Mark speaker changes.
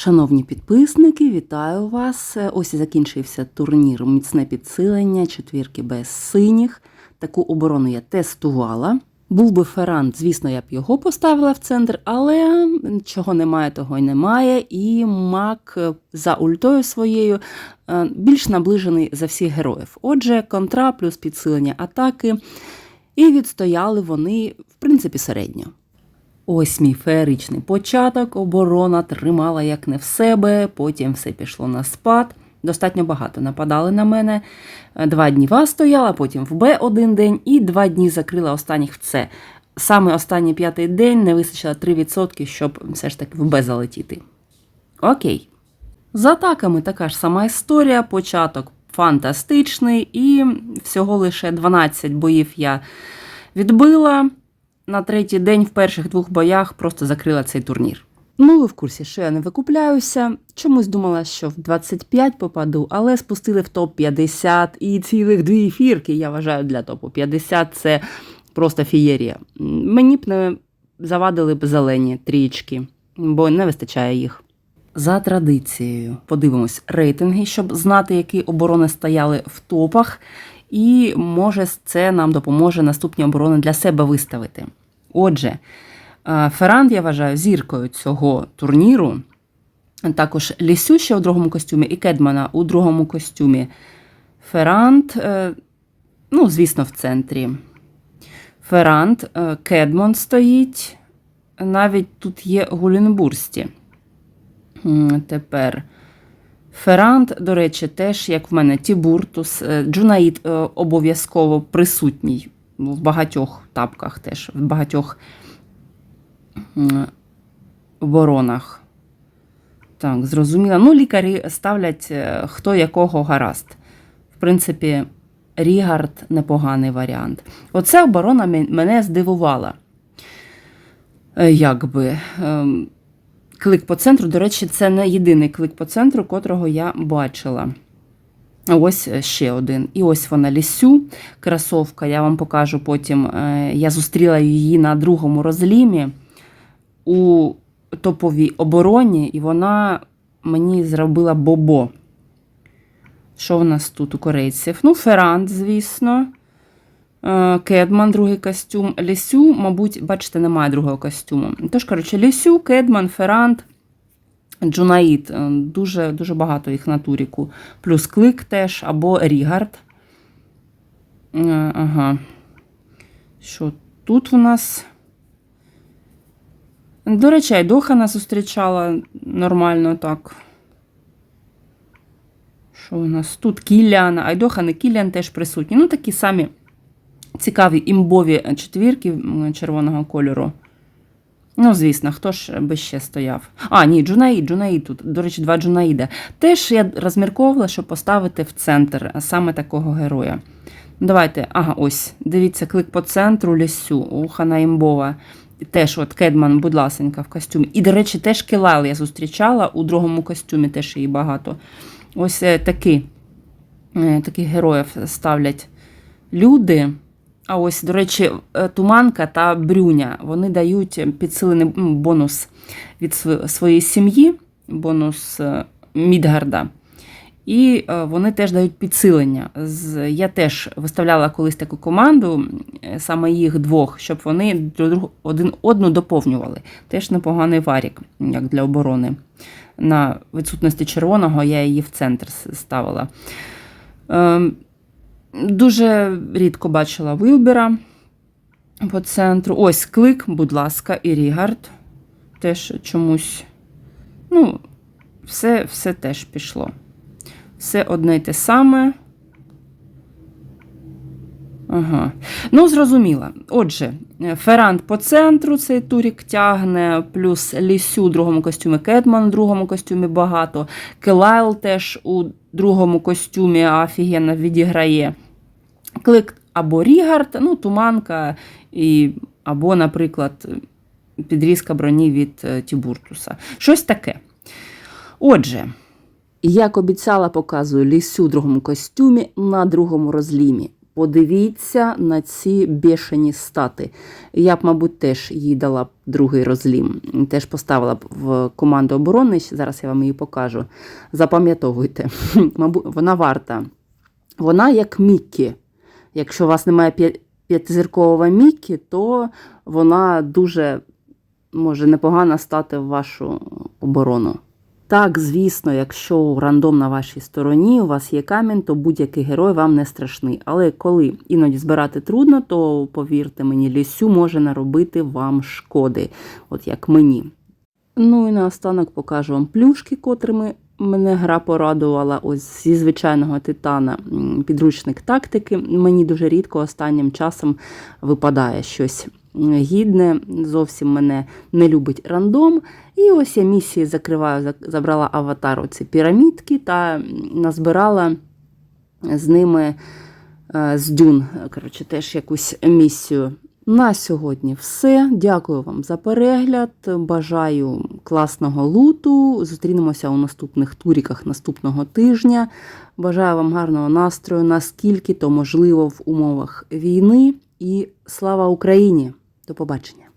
Speaker 1: Шановні підписники, вітаю вас. Ось і закінчився турнір Міцне підсилення четвірки без синіх. Таку оборону я тестувала. Був би Феррант, звісно, я б його поставила в центр, але чого немає, того й немає. І мак за ультою своєю е, більш наближений за всіх героїв. Отже, контра плюс підсилення атаки. І відстояли вони, в принципі, середньо. Ось мій феєричний початок. Оборона тримала як не в себе, потім все пішло на спад. Достатньо багато нападали на мене. Два дні вас стояла, потім в Б один день і два дні закрила останніх в С. Саме останній п'ятий день не вистачило 3%, щоб все ж таки в Б залетіти. Окей. З атаками така ж сама історія. Початок фантастичний, і всього лише 12 боїв я відбила. На третій день в перших двох боях просто закрила цей турнір. Ну, ви в курсі, що я не викупляюся. Чомусь думала, що в 25 попаду, але спустили в топ-50 і цілих дві ефірки, я вважаю, для топу 50 це просто фієрія. Мені б не завадили б зелені трічки, бо не вистачає їх. За традицією, подивимось рейтинги, щоб знати, які оборони стояли в топах, і може це нам допоможе наступні оборони для себе виставити. Отже, е, Ферранд, я вважаю, зіркою цього турніру. Також Лісю ще у другому костюмі і Кедмана у другому костюмі. Ферранд, е, ну, звісно, в центрі. Ферранд, е, Кедмон стоїть. Навіть тут є Гулінбурсті. Тепер Ферранд, до речі, теж, як в мене, Тібуртус, Е, Джунаїд е, обов'язково присутній в багатьох тапках теж, в багатьох м, оборонах. Так, зрозуміло. Ну, лікарі ставлять е, хто якого гаразд. В принципі, Рігард непоганий варіант. Оце оборона мене здивувала. Якби. Клик по центру, до речі, це не єдиний клик по центру, котрого я бачила. Ось ще один. І ось вона лісю, красовка. Я вам покажу потім. Е, Я зустріла її на другому розлімі у топовій обороні, і вона мені зробила бобо. Що в нас тут у корейців? Ну, Феррант, звісно. Е, Кедман, другий костюм. Лісю, мабуть, бачите, немає другого костюму. Тож, коротше, Лісю, Кедман, Феррант, Джунаїд. Е, Дуже, дуже багато їх на туріку. Плюс клик теж, або Рігард. Е, Ага. Що тут у нас? До речі, Айдохана зустрічала нормально так. Що у нас тут? Кіллян, Айдохан і Кіллян теж присутні. Ну, такі самі цікаві імбові четвірки червоного кольору. Ну, звісно, хто ж би ще стояв? А, ні, Джунаїд, Джунаїд тут. До речі, два Джунаїда. Теж я розмірковувала, щоб поставити в центр саме такого героя. Давайте, ага, ось. Дивіться, клик по центру лісю. Ухана імбова. Теж от Кедман, будь ласенька, в костюмі. І, до речі, теж Келайл я зустрічала у другому костюмі, теж її багато. Ось е, такі, е, таких героїв ставлять люди. А ось, до речі, е, Туманка та Брюня вони дають підсилений бонус від своєї сім'ї, бонус е, Мідгарда. І е, вони теж дають підсилення. Я теж виставляла колись таку команду, саме їх двох, щоб вони один одну доповнювали. Теж непоганий варік, як для оборони. На відсутності червоного я її в центр ставила. Дуже рідко бачила Вилбера по центру. Ось клик, будь ласка, і Рігард. Теж чомусь. Ну, все, все теж пішло. Все одне й те саме. Ага. Ну, зрозуміло. Отже, Феррант по центру цей турік тягне, плюс Лісю у другому костюмі, Кетман у другому костюмі багато. Келайл теж у другому костюмі офігенно відіграє. Клик або Рігард, ну, туманка, і, або, наприклад, підрізка броні від е, Тібуртуса. Щось таке. Отже, як обіцяла, показую лісю у другому костюмі на другому розлімі. Подивіться на ці бешені стати. Я б, мабуть, теж їй дала б другий розлім. Теж поставила б в команду оборони. Зараз я вам її покажу. Запам'ятовуйте, вона варта. Вона як Міккі. Якщо у вас немає п'я- п'ятизіркового Міккі, то вона дуже може непогано стати в вашу оборону. Так, звісно, якщо рандом на вашій стороні, у вас є камінь, то будь-який герой вам не страшний. Але коли іноді збирати трудно, то повірте мені, лісю може наробити вам шкоди, от як мені. Ну і наостанок покажу вам плюшки, котрими мене гра порадувала. Ось зі звичайного титана підручник тактики. Мені дуже рідко останнім часом випадає щось гідне. Зовсім мене не любить рандом. І ось я місії закриваю, зак- забрала аватар оці пірамідки та назбирала з ними е, з дюн. Коротше, теж якусь місію. На сьогодні все. Дякую вам за перегляд. Бажаю класного луту. Зустрінемося у наступних туріках наступного тижня. Бажаю вам гарного настрою, наскільки то можливо в умовах війни. І слава Україні! До побачення!